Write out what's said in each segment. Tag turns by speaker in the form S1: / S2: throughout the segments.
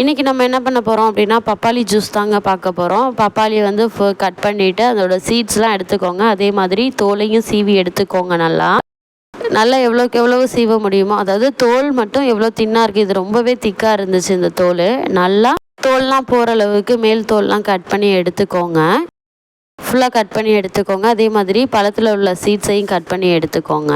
S1: இன்றைக்கி நம்ம என்ன பண்ண போகிறோம் அப்படின்னா பப்பாளி ஜூஸ் தாங்க பார்க்க போகிறோம் பப்பாளியை வந்து கட் பண்ணிவிட்டு அதோட சீட்ஸ்லாம் எடுத்துக்கோங்க. அதே மாதிரி தோலையும் சீவி எடுத்துக்கோங்க நல்லா. நல்லா எவ்வளோக்கு எவ்வளோ சீவ முடியுமோ அதாவது தோல் மட்டும் எவ்வளோ தின்னாக இருக்குது இது ரொம்பவே திக்காக இருந்துச்சு இந்த தோல். நல்லா தோல்லாம் போகிற அளவுக்கு மேல் தோல்லாம் கட் பண்ணி எடுத்துக்கோங்க. ஃபுல்லாக கட் பண்ணி எடுத்துக்கோங்க. அதே மாதிரி பழத்தில் உள்ள சீட்ஸையும் கட் பண்ணி எடுத்துக்கோங்க.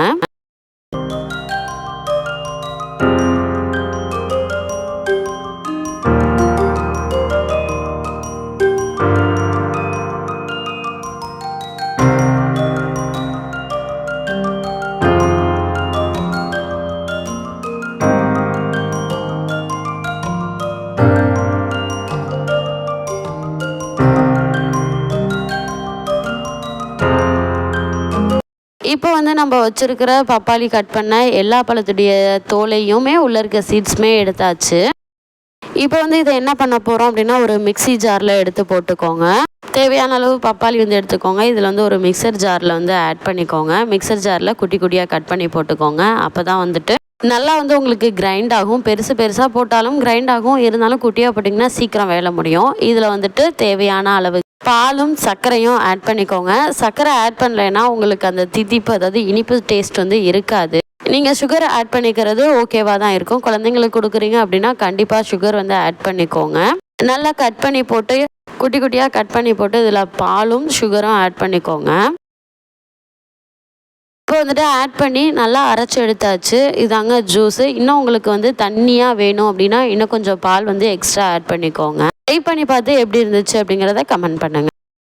S1: இப்போ வந்து நம்ம வச்சுருக்கிற பப்பாளி கட் பண்ண எல்லா பழத்துடைய தோலையுமே உள்ளே இருக்க சீட்ஸுமே எடுத்தாச்சு. இப்போ வந்து இதை என்ன பண்ண போகிறோம் அப்படின்னா ஒரு மிக்சி ஜாரில் எடுத்து போட்டுக்கோங்க. தேவையான அளவு பப்பாளி வந்து எடுத்துக்கோங்க. இதில் வந்து ஒரு மிக்சர் ஜாரில் வந்து ஆட் பண்ணிக்கோங்க. மிக்சர் ஜாரில் குட்டி குட்டியாக கட் பண்ணி போட்டுக்கோங்க. அப்போ தான் வந்துட்டு நல்லா வந்து உங்களுக்கு கிரைண்ட் ஆகும். பெருசு பெருசாக போட்டாலும் கிரைண்ட் ஆகும். இருந்தாலும் குட்டியாக போட்டிங்கன்னா சீக்கிரம் வேலை முடியும். இதில் வந்துட்டு தேவையான அளவு பாலும் சர்க்கரையும் ஆட் பண்ணிக்கோங்க. சர்க்கரை ஆட் பண்ணலைன்னா உங்களுக்கு அந்த திதிப்பு அதாவது இனிப்பு டேஸ்ட் வந்து இருக்காது. நீங்கள் சுகர் ஆட் பண்ணிக்கிறது ஓகேவாக தான் இருக்கும். குழந்தைங்களுக்கு கொடுக்குறீங்க அப்படின்னா கண்டிப்பாக சுகர் வந்து ஆட் பண்ணிக்கோங்க. நல்லா கட் பண்ணி போட்டு குட்டி குட்டியாக கட் பண்ணி போட்டு இதில் பாலும் சுகரும் ஆட் பண்ணிக்கோங்க. இப்போ வந்துட்டு ஆட் பண்ணி நல்லா அரைச்சி எடுத்தாச்சு. இதாங்க ஜூஸு இன்னும் உங்களுக்கு வந்து தண்ணியாக வேணும் அப்படின்னா இன்னும் கொஞ்சம் பால் வந்து எக்ஸ்ட்ரா ஆட் பண்ணிக்கோங்க. ட்ரை பண்ணி பார்த்து எப்படி இருந்துச்சு அப்படிங்கிறத கமெண்ட் பண்ணுங்கள்